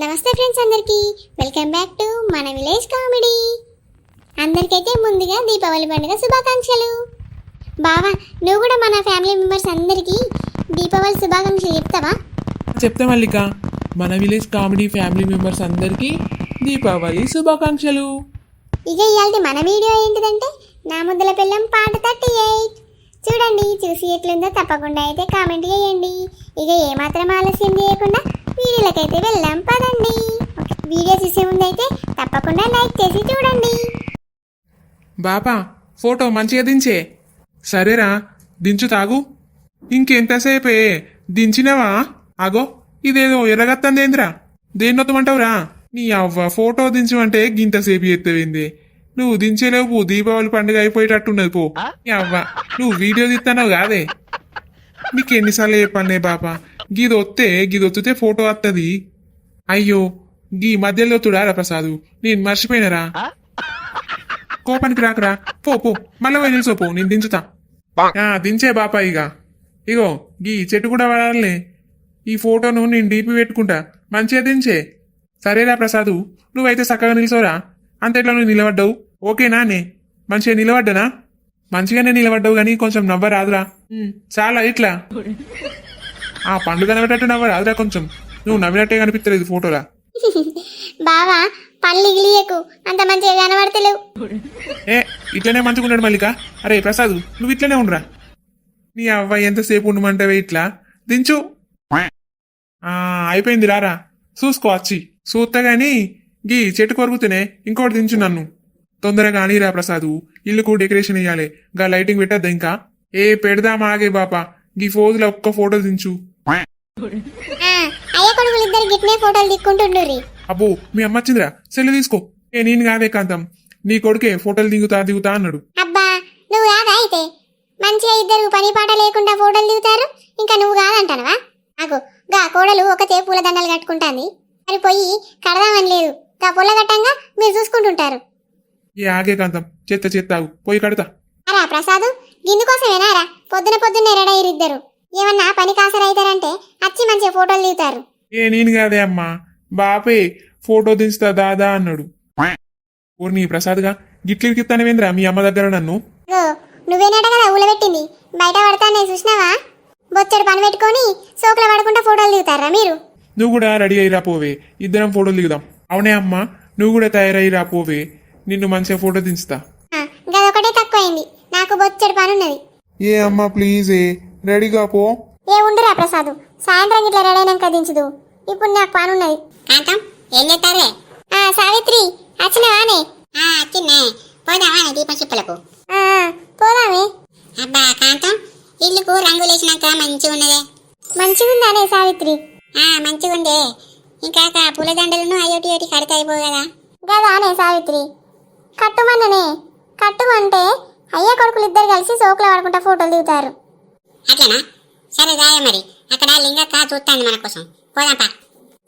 నమస్తే ఫ్రెండ్స్ అందరికీ. Welcome back to మన విలేజ్ కామెడీ. అందరికైతే ముందుగా దీపావళి పండుగ శుభాకాంక్షలు. బావా నువ్వు కూడా మన ఫ్యామిలీ మెంబర్స్ అందరికీ దీపావళి శుభాకాంక్షలు చెప్తావా? చెప్తా మల్లిక. మన విలేజ్ కామెడీ ఫ్యామిలీ మెంబర్స్ అందరికీ దీపావళి శుభాకాంక్షలు. ఇక ఇవాళ మన వీడియో ఏంటిదంటే నా ముద్దల పిల్లం పాట థర్టీ ఎయిట్ చూడండి చూసి ఎట్లుందో తప్పకుండా అయితే కామెంట్ చేయండి. ఇక ఏమాత్రం ఆలస్యం చేయకుండా వీడియోలకైతే వెళ్దాం పదండి. వీడియో చూసే ముందైతే తప్పకుండా లైక్ చేసి చూడండి. బాపా ఫోటో మంచిగా దించే. సరేరా దించు తాగు. ఇంకెంతసేపే దించినవా? అగో ఇదేదో ఎర్రగత్తందేంద్రా దేన్నొత్తమంటావురా? నీ అవ్వ ఫోటో దించమంటే గింతసేపు ఎత్తవింది. నువ్వు దించేలేవు దీపావళి పండుగ అయిపోయేటట్టున్నది పో. అవ్వ నువ్వు వీడియో తీస్తున్నావు కాదే? నీకు ఎన్నిసార్లు చెప్పాలే బాపా గీది వస్తే గీది వత్తితే ఫోటో వస్తుంది అయ్యో గీ మధ్యలో వత్తుడా ప్రసాదు? నేను మర్చిపోయినరా? కోపానికి రాకరా? పో పో. మళ్ళీ పోయి నిల్చో పో నేను దించుతా. ఆ, దించే బాపా ఇక ఇగో గీ చెట్టు కూడా వాడాలే ఈ ఫోటోను నేను డీపీ పెట్టుకుంటా. మంచిగా దించే. సరేరా ప్రసాదు నువ్వైతే చక్కగా నిల్చోరా. అంతేట్లా నువ్వు నిలబడ్డావు. ఓకేనా నే మంచిగా నిలబడ్డానా? మంచిగానే నిలబడ్డావు కానీ కొంచెం నవ్వ రాదురా ఉమ్, చాలా ఇట్లా. ఆ పండు కనబడేటట్టు నవ్వ రాదురా కొంచెం. నువ్వు నవ్వినట్టే కనిపించలేదు ఫోటోలా. బావా పళ్ళు గిలియకు అంత మంచిగా కనబడతలేవు. ఏ ఇట్లనే మంచుకున్నాడు మల్లిక. అరే ప్రసాద్ నువ్వు ఇట్లనే ఉండరా. నీ అవ్వ ఎంతసేపు ఉండమంటావే ఇట్లా? దించు. ఆ అయిపోయింది రారా. చూసుకో వచ్చి చూస్తా గాని గీ చెట్టు కొరుకుతూనే ఇంకోటి దించు నన్ను. తొందరగా అనిరా ప్రసాదు. ఇల్లుకు డెకరేషన్ వేయాలి గా లైటింగ్ పెట్టద్దా ఇంకా? ఏ పెడదాం ఆగే బాపా. గీ ఫోజులో ఒక్క ఫోటో దించు. అబ్బో మీ అమ్మ వచ్చిందిరా. సెల్లు తీసుకో. ఏ నేను కాదే కాంతం. నీ కొడుకే ఫోటోలు దిగుతా దిగుతా అన్నాడు. అబ్బా నువ్వు కాదా అయితే? మంచిగా ఇద్దరు పని పాట లేకుండా ఫోటోలు దిగుతారు? ఇంకా నువ్వు కాదంటానవా? నాకు గా కోడలు ఒకతే పూల దండలు కట్టుకుంటాంది. మరి పోయి కడదామని లేదు. గా పొల్ల కట్టంగా మీరు చూసుకుంటుంటారు. ఏ ఆగే కాంతం. చెత్త పోయి కడతా. అరా ప్రసాదు గిందుకోసమేనారా పొద్దున పొద్దున్నే రెడీ ఇద్దరు. ఏమన్నా పని కాసరైతారంటే అచ్చి మంచిగా ఫోటోలు దిగుతారు. ఏ నేను కాదే అమ్మా. బాపే ఫోటో దించుతా దాదా అన్నాడు. ఓ నీ ప్రసాద్గా గిట్లిరికిస్తానవేంద్రా మీ అమ్మ దగ్గర నన్ను. నువ్వేనాట కదా ఊలబెట్టింది. బయట పడతానే చూసినావా? బొచ్చడు పని పెట్టుకొని సోకుల పడకుండా ఫోటోలు దిగుతారా మీరు? నువ్వు కూడా రెడీ అయ్యిరా పోవే. ఇద్దరం ఫోటోలు దిగుదాం. అవునే అమ్మా నువ్వు కూడా తయారయ్యిరా పోవే. నిన్ను మంచిగా ఫోటో దించుతా. ఆ, గదొకటే తక్కువైంది. నాకు బొచ్చడు పని ఉన్నది ఏ అమ్మా ప్లీజే రెడీగా పో. ఏ ఉండురా ప్రసాదు. సాయంత్రం ఇట్లా రెడీ అయినాక దించుదు. ఇప్పుడు నాకు పని ఉన్నది కాంతం ఏం చేస్తారే ఆ సావిత్రి వచ్చినవానే ఆ వచ్చిందే పోదామా దీపం చిప్పలకు ఆ, పోదామే. అబ్బా కాంతం ఇల్లుకు రంగులేసినాక మంచిగా ఉన్నదే. మంచిగుందానే సావిత్రి. ఆ మంచిగా ఉండే ఇంకా పూలదండలను అయోటి ఒకటి కడితే అయిపోవు కదా. గదానే సావిత్రి. కట్టుమన్ననే. కట్టుమంటే అయ్య కొడుకులు ఇద్దరు కలిసి సోకుల పడుకుంటా ఫోటోలు దిగుతారు. అట్లనా? సరే రాయ మరి. అక్కడ లింగక్క చూస్తాను మన కోసం. పోదాంపా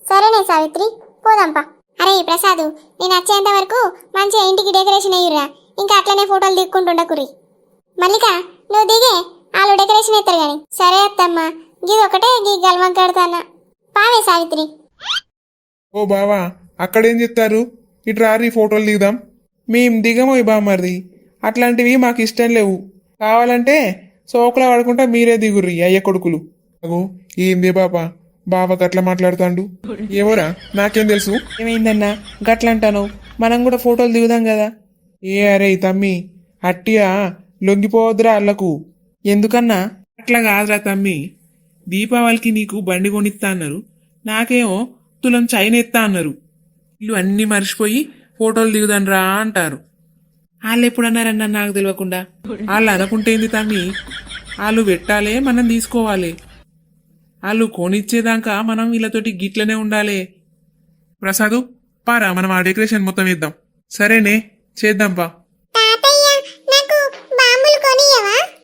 సరేనే సావిత్రి పోదాంపా అరే ప్రసాదు నేను వచ్చేంత వరకు మంచిగా ఇంటికి డెకరేషన్ అయ్యురా ఇంకా అట్లనే ఫోటోలు దిక్కుంటుండకురి మల్లిక నువ్వు దిగే వాళ్ళు డెకరేషన్ ఎత్తారు గాని. సరే అత్తమ్మ గీది ఒకటే గీ గల్మక్ కడతానా పావే సావిత్రి. ఓ బావా అక్కడేం చెప్తారు? ఇటు రారి ఫోటోలు దిగుదాం. మేం దిగమోయ్ బామ్మర్ది. అట్లాంటివి మాకు ఇష్టం లేవు. కావాలంటే సోకులా పడుకుంటా మీరే దిగుర్రి అయ్య కొడుకులు. అగో ఏంది బాబా బావ గట్ల మాట్లాడుతాండు. ఎవరా? నాకేం తెలుసు? ఏమైందన్నా? గట్లంటాను మనం కూడా ఫోటోలు దిగుదాం కదా. ఏ అరే తమ్మి? అట్టియా? లొంగిపోవద్దురా అల్లకు. ఎందుకన్నా? అట్లా కాదురా తమ్మి. దీపావళికి నీకు బండి కొనిస్తా అన్నారు. నాకేమో తులం చైన్ ఎత్తా అన్నారు. వీళ్ళు అన్నీ మర్చిపోయి ఫోటోలు దిగుదాన్రా అంటారు. వాళ్ళు ఎప్పుడు అన్నారన్నా నాకు తెలియకుండా వాళ్ళు అనుకుంటేంది తమ్మి? వాళ్ళు పెట్టాలే మనం తీసుకోవాలి. వాళ్ళు కొనిచ్చేదాకా మనం వీళ్ళతోటి గిట్లనే ఉండాలి. ప్రసాదు పారా మనం ఆ డెకరేషన్ మొత్తం వేద్దాం. సరేనే చేద్దాం పా.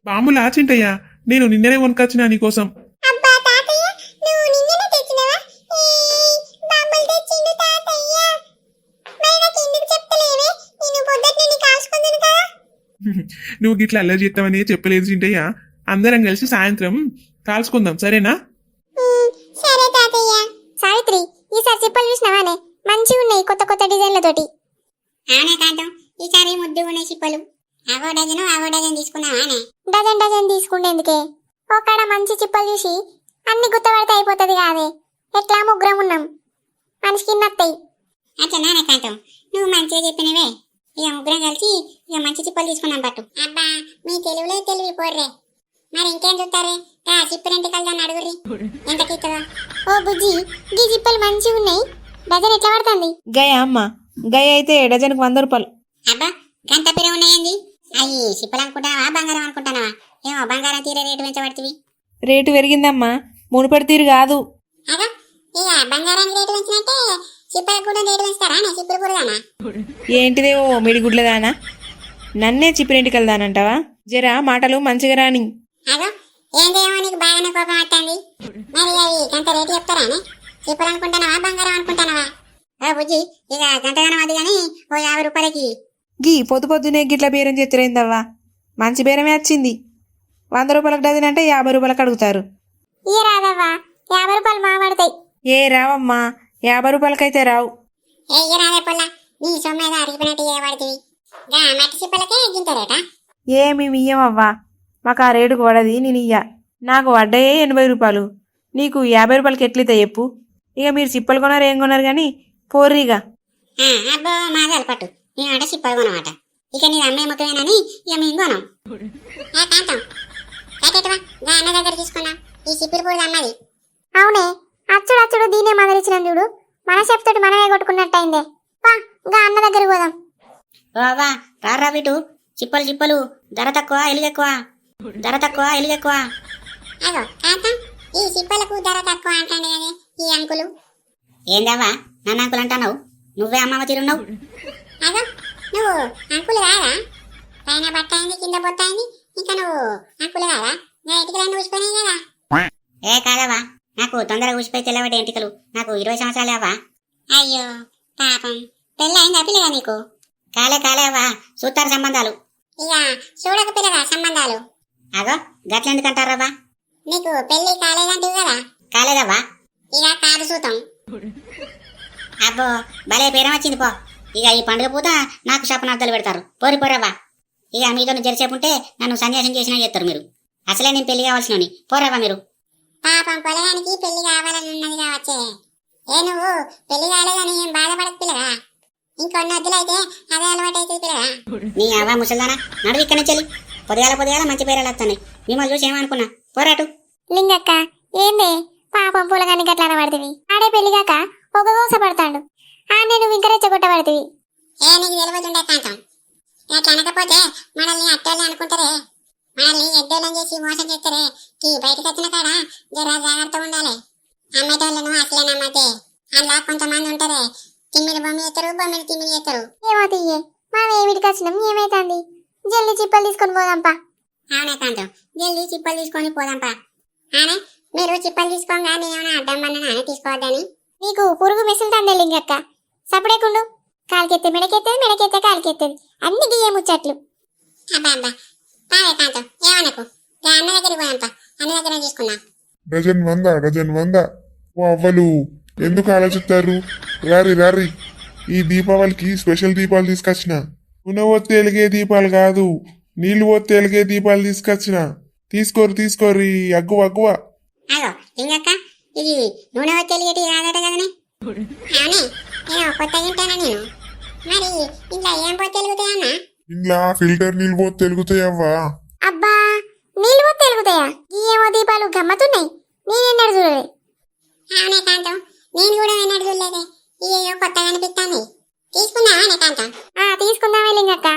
బాంబులు ఆచింటయ్యా నేను నిన్ననే కొనుకొచ్చినా నీకోసం అబ్బా తాతయ్య నువ్వు నిన్ననే తెచ్చినవా బాంబులు తెచ్చిండు తాతయ్య మరి నాకు ఎందుకు చెప్తలేవే నేను పొద్దున్నే కాసుకుందును కదా నువ్వు గిట్ల అల్లరి చేస్తావని చెప్పలేదు చింటయ్య. అందరం కలిసి సాయంత్రం కాల్చుకుందాం సరేనా? సరే తాతయ్య. సావిత్రి ఈసారి చిప్పలు చూసినావానే? మంచిగా ఉన్నాయి కొత్త కొత్త డిజైన్లతోటి అవునే కాంతం ఈసారి ముద్దు ఉన్నాయి చిప్పలు. అవో డజను అవో డజన్ తీసుకున్నావానే డజన్ డజన్ తీసుకుండేందుకే. ఒకడ మంచి చిప్పలు చూసి అన్ని గుత్తపడితే అయిపోతుంది కాదే. ఎట్లా ముగ్గురం ఉన్నాం? మనిషికి నత్తాయి అట్లా నానే కాంతం నువ్వు మంచిగా చెప్పినవే. ఇక ముగ్గురం కలిసి ఇక మంచి చిప్పలు తీసుకున్నాం పట్టు. అబ్బా మీ తెలుగులో తెలివి పోర్రే. మరి ఇంకేం చూస్తారే? రా చిప్పు రెంట్ కలదాన్ని అడుగురి ఎంతకి ఓ బుజ్జి గీ చిప్పలు మంచిగా ఉన్నాయి. డజన్ ఎట్లా పడుతుంది? గయ అమ్మ గయ అయితే డజన్కి వంద రూపాయలు. అబ్బా గంట పిర ఉన్నాయండి. అయ్యి చిప్పలు అనుకుంటావా బంగారం అనుకుంటావా ఏమో బంగారం తీరే రేటు పెంచబడుతుంది. రేటు పెరిగిందమ్మా మునుపటి తీరు కాదు. అదో ఇక బంగారానికి రేటు పెంచినట్టే ఏంటిదేవో మిడిగుడ్లదానా నన్నే చిప్పిరింటికి వెళ్దానంటావా జరా మాటలు మంచిగా రాని. అదో ఏందేమో నీకు బాగానే కోపం వస్తుంది మరి అవి గంట రేటు చెప్తారానే? బంగారం అనుకుంటున్నావా ఓ బుజ్జి ఇక గంటగానం అది కానీ ఓ యాభై రూపాయలకి. గీ పొద్దు పొద్దునే గిట్ల బేరం చెత్తరైందవ్వా? మంచి బేరమే వచ్చింది. వంద రూపాయలకు డజన్ అంటే యాభై రూపాయలకు అడుగుతారు. ఇయ్య రాదవ్వా? యాభై రూపాయలు మా పడతాయి ఏ రావమ్మా? యాభై రూపాయలకైతే రావు. ఏ ఇక రాదే పొల్ల. నీ సొమ్మేద అరిగిపోయినట్టు చేయబడుతుంది గా మట్టి చిప్పలకే గింత రేటా ఏమి ఇయ్యమవ్వా మాకు ఆ రేటుకు పడది నేను ఇయ్య. నాకు వడ్డయే ఎనభై రూపాయలు. నీకు యాభై రూపాయలకి ఎట్లయితే చెప్పు. ఇక మీరు చిప్పలు కొన్నారు ఏం కొన్నారు కానీ పోర్రిగా ఆ, అబ్బో మాదాలు పట్టు. మేమంట చిప్పలు కొనమాట. ఇక నీది అమ్మే ముఖమేనని ఇక మేము కొనం. ఏ కాంతం. కట్టెట్టువా గా అన్న దగ్గర తీసుకున్నాం. ఈ చిప్పులు కూడా అన్నది అవునే. అచ్చుడు అచ్చుడు దీనే మదరిచ్చినాం చూడు. మన చెప్తోటి మనమే కొట్టుకున్నట్టయిందే. పా గా అన్న దగ్గరికి పోదాం. బాబా రారా వీటు చిప్పలు చిప్పలు. ధర తక్కువ ఎలుగెక్కువ ధర తక్కువ ఎలుగెక్కువ అదో కాంతం ఈ చిప్పలకు ధర తక్కువ అంటాడు కదే ఈ అంకులు. ఏందావా నన్ను అంకులు అంటున్నావు? నువ్వే అమ్మమ్మ తీరున్నావు? అదో నువ్వు అంకులు కాదా? పైన బట్ట అయింది కింద బొత్త అయింది ఇంకా నువ్వు అంకులు కాదా? నా ఎంటికలన్నీ ఊసిపోయినాయి కదా. ఏ కాదవా నాకు తొందరగా ఊసిపోయి తెల్లబడ్డ ఎంటికలు. నాకు ఇరవై సంవత్సరాలు అవా అయ్యో పాపం. పెళ్ళయిందా పిల్లగా నీకు? కాలే కాలేవా చూస్తారు సంబంధాలు. ఇక చూడక పిల్లగా సంబంధాలు. అగో గట్లెందుకంటారవ్వా నీకు పెళ్ళి కాలేదంటివి కదా? కాలేదవ్వా? ఇక కాదు చూతాం అబ్బో భలే పేరం వచ్చింది పో. ఇక ఈ పండుగ పూట నాకు శపనార్థాలు పెడతారు. పోరి పోరవ్వా ఇక మీతో జరిసేపు ఉంటే నన్ను సన్యాసం చేసినా చేస్తారు మీరు. అసలే నేను పెళ్ళి కావాల్సిన పోరవ్వా మీరు. పాపం పొలగానికి పెళ్ళి కావాలని ఉన్నది కావచ్చే. ఏ నువ్వు? పెళ్ళి కాలేదని ఏం బాధపడకు పిల్లగా ఇంకొన్ని వద్దులైతే అదే అలవాటు అవుతుంది పిల్లగా నీ అవ్వ ముసల్దానా? నడువు ఇక్కడ నుంచి వెళ్ళి. పొదగాల పొదగాల మంచి పేరాలు వస్తున్నాయి. మిమ్మల్ని చూసి ఏమనుకున్నా? పోరాటు. లింగక్క ఏందే? పాపం పూలగాని గట్లా పడుతుంది ఆడే పెళ్ళిగాక ఒక గోస పడతాడు. ఆ నేను ఇంకా రెచ్చగొట్టబడుతుంది ఏ నీకు తెలియదుండే కాంతం. అట్లా అనకపోతే మనల్ని అట్టోళ్ళు అనుకుంటారే. మనల్ని ఎడ్డోళ్ళని చేసి మోసం చేస్తారే? ఈ బయటకు వచ్చిన కాడ? జర జాగ్రత్తగా ఉండాలి. అమ్మేటోళ్ళను అసలే నమ్మతే అలా కొంతమంది ఉంటారే. తిమ్మిడి బొమ్మ చేస్తారు బొమ్మిడి తిమ్మిడి చేస్తారు ఏమో తీయే మనం ఏమిటికి వచ్చినాం ఏమైతుంది? జల్లి చిప్పలు తీసుకొని పోదాంపా అవునే కాంతం జల్దీ చిప్పలు తీసుకొని పోదాంపా ఆనే మీరు చిప్పలు తీసుకోగా నేనేమైనా అడ్డం పడినా నానే తీసుకోవద్దని? నీకు పురుగు మిసులుతాందే లింగక్క సపడేకుండు కాలికెత్తే మెడకెత్తేది మెడకెత్తే కాలికెత్తేది. అన్ని గియ్యే ముచ్చట్లు. అబ్బా అబ్బా పావే కాంతం ఏమనకు? గా అన్న దగ్గరికి పోదాంపా. అన్న దగ్గర తీసుకున్నాం డజన్ వంద డజన్ వంద. ఓ అవ్వలు ఎందుకు ఆలోచిస్తారు? రారి రారి. ఈ దీపావళికి స్పెషల్ దీపాలు తీసుకొచ్చిన. నూనె ఒత్తి వెలిగే దీపాలు కాదు నీళ్ళు ఒత్తి వెలిగే దీపాలు తీసుకొచ్చిన. తీసుకోరు తీసుకోరు ఈ అగ్గువ అగ్గువ అగో ఇంకక్క ఇది నూనె వచ్చేటి రాదట కదనే? అవునే నేను కొత్తగా వింటానా నేను? మరి ఇంట్లో ఏం ఇంట్లో ఫిల్టర్ పోతే తెలుగుతాయవ్వా అబ్బా నీళ్ళు తెలుగుతాయా? గియ్యేమో దీపాలు గమ్మతున్నాయి. నేనెన్నడు చూడలే. అవునే కాంతం నేను కూడా విన్నాడు చూడలేదే. ఇయ్యో కొత్తగా అనిపిస్తాను తీసుకుందామా కాంతం? ఆ తీసుకుందామే లింగక్క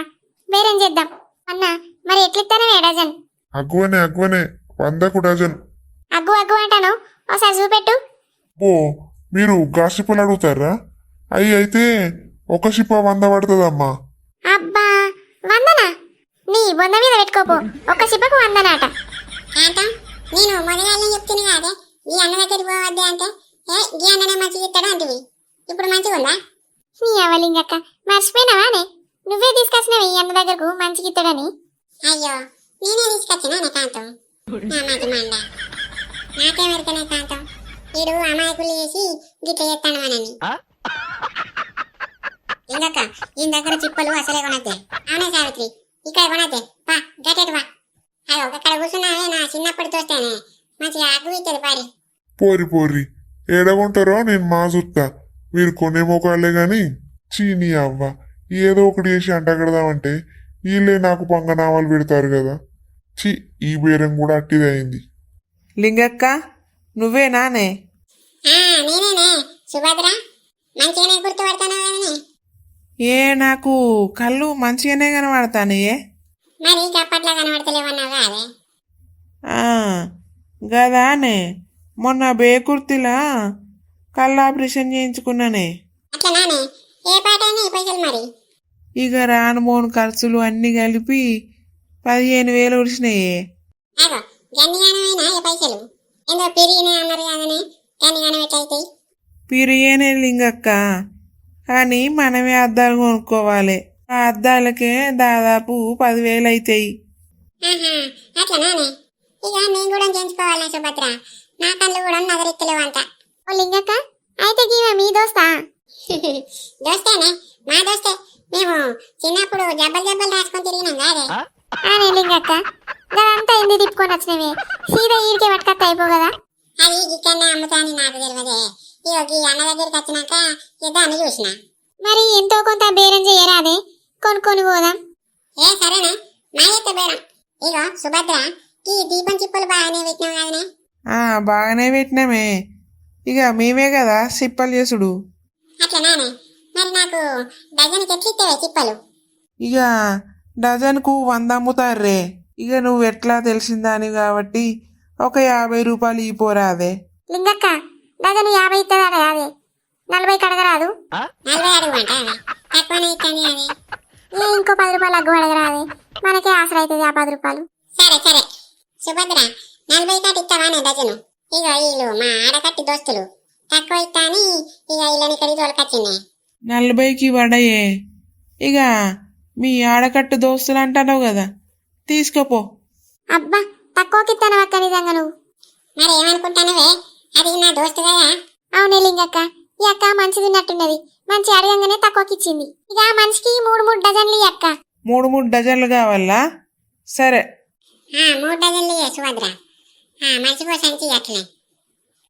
వేరేం చేద్దాం. అన్న మరి ఎట్లిస్తానే డజన్? అగ్గువనే అగ్గువనే. వందకు డజన్. అగ్గు అగ్గు అంటాను. ఒకసారి చూపెట్టు. ఓ మీరు గాసిపులు అడుగుతారా? అవి అయితే ఒక షిప్ప వంద పడుతుందమ్మా. బొంద మీద పెట్టుకోపో. ఒక చిప్పకు వందనాట. కాంతం నేను మొదలైన చెప్తున్నా కాదే ఈ అన్న దగ్గరికి పోవద్దే అంటే ఏ ఈ అన్ననే మంచిగా ఇస్తాడు అంటివి. ఇప్పుడు మంచిగా ఉందా? నీ అవలింగక్క మర్చిపోయినావానే నువ్వే తీసుకొచ్చినవి ఈ అన్న దగ్గరకు మంచికి ఇత్తడని అయ్యో నేనే తీసుకొచ్చినా నా కాంతం నా మాట మండ. నాకేమెరకనే కాంతం వీడు అమాయకులు చేసి గిట్ల చేస్తాను మనని ఇందాక ఈ దగ్గర చిప్పలు అసలే కొనద్దే అవునా సావిత్రి? ఇక్కడ కొనద్దే పా గట్టెట్ పా. అయ్యో అక్కడ కూర్చున్నావే నా చిన్నప్పటి తోస్తేనే మంచిగా ఆకు ఇచ్చదు పారి. పోరి పోరి. ఏడగొంటారో నేను మా చూస్తా మీరు కొనే మొక్కలే గాని చీనీ అవ్వ. ఏదో ఒకటి చేసి అంటగడదామంటే వీళ్ళే నాకు పంగనామాలు పెడతారు కదా. చి ఈ బేరం కూడా అట్టిదయింది లింగక్క నువ్వే నానే. నేనేనే. సుభద్ర మంచిగానే గుర్తుపడతాను ఏ నాకు కళ్ళు మంచిగానే కనబడతానయే మరి చప్పట్లా కనబడతలేవన్నావు గదానే. మొన్న బేకుర్తిలా కళ్ళు ఆపరేషన్ చేయించుకున్నానే. ఏ ఇక రాను ఖర్చులు అన్నీ కలిపి పదిహేను వేలు ఉడిచినాయే పిరియేనే లింగక్క. కానీ మనమే అద్దాలు కొనుక్కోవాలి. ఆ అద్దాలకే దాదాపు పదివేలు అవుతాయి ఆహా అట్లనానే ఇక నేను కూడా చేయించుకోవాలి సుభద్ర. నా కళ్ళు కూడా నగరెత్తలేవు అంట. ఓ లింగక్క అయితే గీవ మీ దోస్తా? దోస్తేనే? మా దోస్తే. మేము చిన్నప్పుడు జబ్బలు జబ్బలు రాసుకొని తిరిగినాం కాదే. అనే లింగక్క గదంతా ఎందుకు తిప్పుకొని వచ్చినవే. సీదా ఈడికే పట్టుకొస్తే అయిపో కదా. అది అమ్ముతాని నాకు తెలియదే. ఇగో ఈ అన్న దగ్గరికి వచ్చినాక ఇద్దాన్ని చూసిన. మరి ఎంతో కొంత బేరం చేయరాదే? కొనుక్కొని పోదాం. ఏ సరేనా. నా యొక్క బేరం. ఇగో సుభద్ర ఈ దీపం చిప్పులు బాగానే పెట్టినావు కదనే? ఆ బాగానే పెట్టినామే. ఇక మేమే కదా సిప్పలు చేసుడు. అట్లనానే మరి నాకు డజన్ ఎట్లిస్తావే చిప్పలు? ఇక డజన్కు వంద అమ్ముతారే ఇక నువ్వు ఎట్లా తెలిసిందాని కాబట్టి ఒక యాభై రూపాయలు ఈ పోరాదే. లింగక్క డజన్ యాభై ఇస్తుందా అదే నలభై కడగరాదు నలభై అడుగుమంట తక్కువనే ఇస్తాను అది ఏ ఇంకో పది రూపాయలు అగ్గు అడగరాదే మనకే ఆసర అవుతుంది ఆ పది రూపాయలు. సరే సరే. సుభద్ర నలభై కాటి ఇస్తావానే డజను ఇక వీళ్ళు మా ఆడకట్టి దోస్తులు. తక్కువ ఇస్తా అని ఇక వీళ్ళని ఇక్కడికి తోలుకొచ్చింది నలభైకి వడయే ఇక మీ ఆడకట్టు దోస్తులు అంటున్నావు కదా తీసుకపో. అబ్బా తక్కువకి ఇస్తాను అక్క నిజంగా నువ్వు. మరి ఏమనుకుంటానవే అది నా దోస్తు కదా? అవునే లింగక్క ఈ అక్క మంచిది ఉన్నట్టున్నది మంచి అడగంగానే తక్కువకి ఇచ్చింది ఇక మనిషికి మూడు మూడు డజన్లు ఈ అక్క. మూడు మూడు డజన్లు కావాలా? సరే. ఆ, మూడు డజన్లు ఇయ్య సుభద్ర. ఆ, మనిషికో సంచి అట్లనే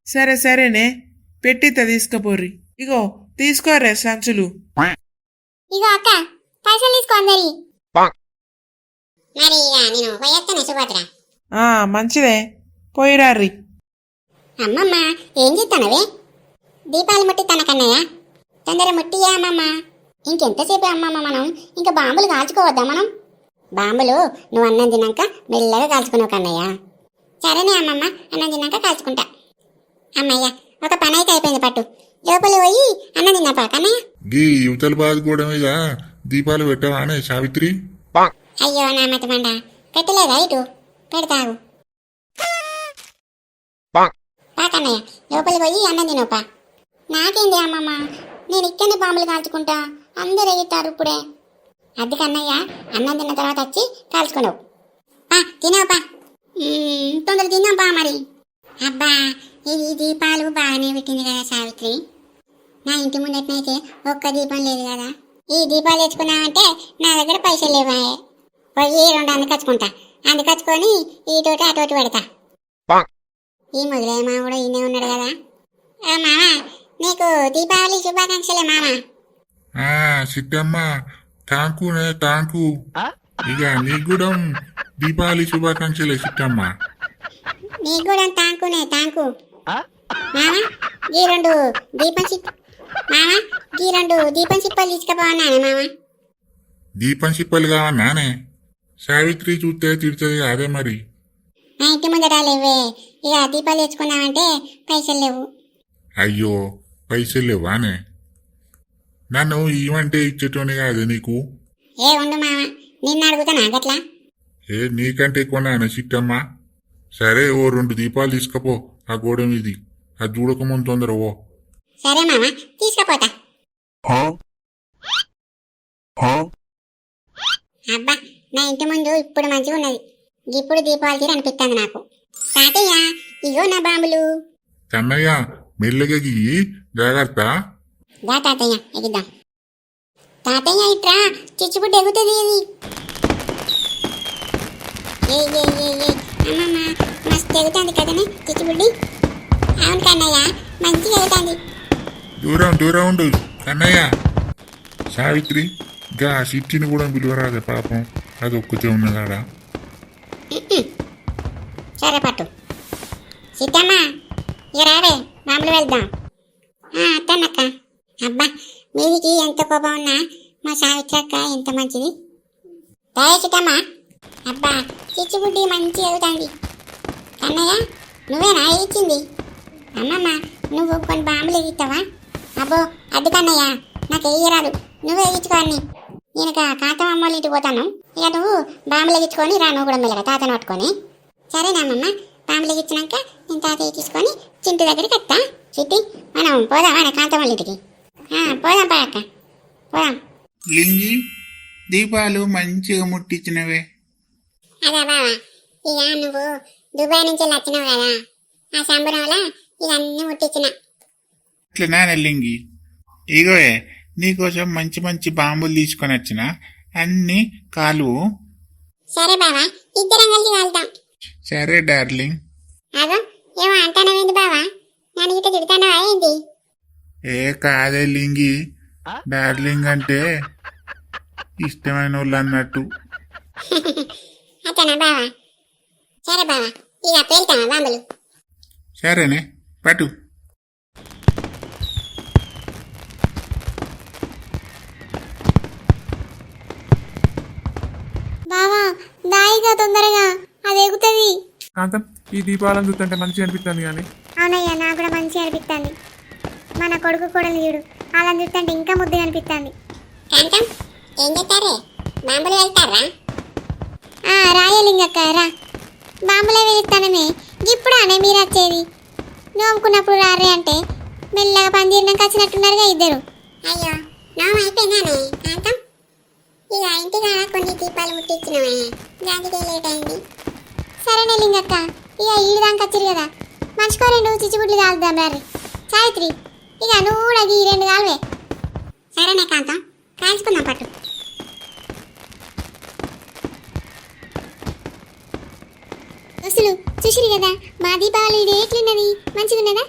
సరే సరేనే. పెట్టిత తీసుకపోర్రి. ఇగో తీసుకోరే సంచులు. ఇగో అక్క పైసలు తీసుకో అందరి. మరి ఇక నేను పోయేస్తాను సుభద్ర. ఆ మంచిదే. పోయిరార్రి. అమ్మమ్మ ఏం చేస్తానవే దీపాలు ముట్టిస్తాను కన్నయ్య. తొందర ముట్టియా అమ్మమ్మ? ఇంకెంతసేపు అమ్మమ్మ మనం? ఇంకా బాంబులు కాల్చుకోవద్దా మనం? బాంబులు నువ్వు అన్నం తిన్నాక మెల్లగా కాల్చుకున్నావు కన్నయ్య. సరేనే అమ్మమ్మ అన్నం తిన్నాక కాల్చుకుంటా. అమ్మయ్య ఒక పని అయితే అయిపోయింది పట్టు. లోపలి పోయి అన్నం తిన్నాపా కన్నయ్య? గీ యువతల బాధ కూడా మీద దీపాలు పెట్టవానే సావిత్రి? అయ్యో నా మతి మండ. పెట్టలేదా ఇటు? పెడతావు. పాకన్నయ్య లోపలికి పోయి అన్నం తినోపా. నాకేంది అమ్మమ్మ? నేను ఇక్కడనే బాంబులు కాల్చుకుంటా. అందరూ ఎగుతారు ఇప్పుడే. అది కన్నయ్య అన్నం తిన్న తర్వాత వచ్చి కాల్చుకున్నావు. పా తినవుపా తొందర తిన్నాం పా మరి. అబ్బా ఇది దీపాలు బాగానే పెట్టింది కదా సావిత్రి. నా ఇంటి ముందటనైతే ఒక్క దీపం లేదు కదా. ఈ దీపాలు తెచ్చుకున్నామంటే నా దగ్గర పైసలు లేవాయే. పోయి రెండు అందుకచ్చుకుంటా అందుకచ్చుకొని ఈ తోటి ఆ తోటి పెడతా. ఈ మొదలే మామ కూడా ఈయనే ఉన్నాడు కదా. ఆ మామ నీకు దీపావళి శుభాకాంక్షలే మామ. ఆ సిట్టమ్మ టాంకునే టాంకు ఇక నీకు కూడా దీపావళి శుభాకాంక్షలే సిట్టమ్మ నీకు కూడా తాంకునే తాంకు మామ ఈ రెండు దీపం చిప్ మామ ఈ రెండు దీపం చిప్పలు తీసుకుపోవన్నానే మామ. దీపం సిప్పలు కావన్నానే సావిత్రి చూస్తే తిడుతుంది అదే మరి. నా ఇంటి ముందర లేవే. ఇక దీపాలు తెచ్చుకున్నామంటే పైసలు లేవు. అయ్యో పైసలు లేవానే? నన్ను ఇవ్వంటే ఇచ్చేటోని కాదు నీకు? ఏ ఉండు మామ నిన్ను అడుగుతానా గట్లా? ఏ నీకంటే కొన్నాను సిట్టమ్మ సరే ఓ రెండు దీపాలు తీసుకపో ఆ గోడ మీది. అది చూడకముందు తొందర ఓ. సరే మామ తీసుకుపోతా. అబ్బా నా ఇంటి ముందు ఇప్పుడు మంచిగా ఉన్నది. ఇప్పుడు దీపావళి తీరు అనిపిస్తుంది నాకు. తాతయ్య ఇగో నా బాంబులు. కన్నయ్య మెల్లగకి జాగ్రత్త. దా తాతయ్య ఎగిద్దాం. తాతయ్య ఇట్రా చిచ్చుబుడ్డి ఎగుతుంది ఇది ఏ ఏ ఏ ఏ అమ్మమ్మ మస్తు ఎగుతుంది కదనే చిచ్చుబుడ్డి. అవును కన్నయ్య మంచిగా ఎగుతుంది. దూరం దూరం ఉండు. కన్నయ్య. సావిత్రి గా సిట్టిని కూడా పిలువరాదే పాపం. అది ఒక్కతే ఉన్నదాడా? సరే పట్టు సీతమ్మ ఇక రావే మామూలు వెళ్దాం. ఆ, అబ్బా మీదికి ఎంత కోపం ఉన్నా మా సావిత్రక్క ఎంత మంచిది. దయ సీతమ్మ అబ్బా చిచ్చుబుడ్డి మంచి ఎగుతుంది కన్నయ్య నువ్వేనా ఇచ్చింది అమ్మమ్మ నువ్వు కొన్ని బాంబులు ఎగిస్తావా అబ్బో అడ్డు కన్నయ్య నాకు ఎయ్యరాదు. నువ్వే ఎగించుకో నేను ఇక కాంతం అమ్మోళ్ళ ఇంటికి పోతాను. ఇక నువ్వు బాంబులు ఎగించుకొని రా నువ్వు కూడా మెల్లగా తాతను పట్టుకొని సరేనామమ్మ బాంబులు ఎగించినాక నేను తాతయ్య తీసుకొని చింటి దగ్గరికి వస్తా. చిట్టి మనం పోదాం ఆయన కాంతం వాళ్ళ ఇంటికి? పోదాం పాడక్క పోదాం. లింగి దీపాలు మంచిగా ముట్టించినవే అదా బావా ఇక నువ్వు దుబాయ్ నుంచి వచ్చినావు కదా ఆ సంబరంలో ఇవన్నీ ముట్టించిన ఇట్లనా లింగి ఇగోయే నీకోసం మంచి మంచి బాంబులు తీసుకొని వచ్చిన అన్ని కాలువు. సరే బావా ఇద్దరం కలిసి సరే డార్లింగ్. అదో ఏమో అంటానవేంది బావా? నన్ను గిట్ట తిడతానవా ఏంటి ఏ కాదే లింగి. డార్లింగ్ అంటే ఇష్టమైన వాళ్ళు అన్నట్టు. అతనా బావా? సరే బావా ఇక పేల్తామా బాంబులు? సరేనే పట్టు. బావా దాయిగా తొందరగా. అది ఎగుతుంది. కాంతం ఈ దీపాలను చూస్తుంటే మంచిగా అనిపిస్తుంది కానీ. అవునయ్యా నాకు కూడా మంచిగా అనిపిస్తుంది. మన కొడుకు కూడా చూడు అలా చూస్తుంటే ఇంకా ముద్దుగా అనిపిస్తుంది. కాంతం ఏం చెప్తారే బాంబులు వెళ్తారా? ఆ రాయలింగక్క రా. బాంబులే వెలుస్తానమే. ఇప్పుడానే మీరు వచ్చేది? నోముకున్నప్పుడు రారే అంటే మెల్లగా పనిచేయడానికి వచ్చినట్టున్నారుగా ఇద్దరు. అయ్యో నోము అయిపోయిందానే కాంతం? ఇక ఇంటికాడ కొన్ని దీపాలు ముట్టించినవే దానికి లేట్ అయింది. సరేనే లింగక్క. ఇక ఈడు దాకా వచ్చిరు కదా. మర్చిపో రెండు చిచ్చుబుడ్లు కాలుద్దాం రారి సావిత్రి ఇక నువ్వు కూడా ఈ రెండు కాలువే. సరేనే కాంతం కాల్చుకుందాం పట్టు. అసలు చూసిరు కదా మా దీపావళి వీడియో ఎట్లున్నది? మంచిగా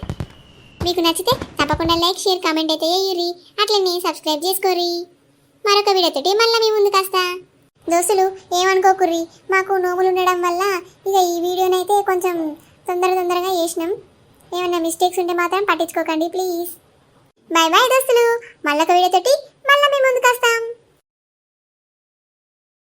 మీకు నచ్చితే తప్పకుండా లైక్ షేర్ కామెంట్ అయితే వేయరి అట్లనే సబ్స్క్రైబ్ చేసుకోరి మరొక వీడియోతోటి మళ్ళీ మీ ముందుకు వస్తా. దోస్తులు ఏమనుకోకుర్రి? మాకు నోములు ఉండడం వల్ల ఇక ఈ వీడియోనైతే కొంచెం తొందర తొందరగా చేసినాం. ఏమైనా మిస్టేక్స్ ఉంటే మాత్రం పట్టించుకోకండి ప్లీజ్ బాయ్ బాయ్ దోస్తులు. మళ్ళొక వీడియోతోటి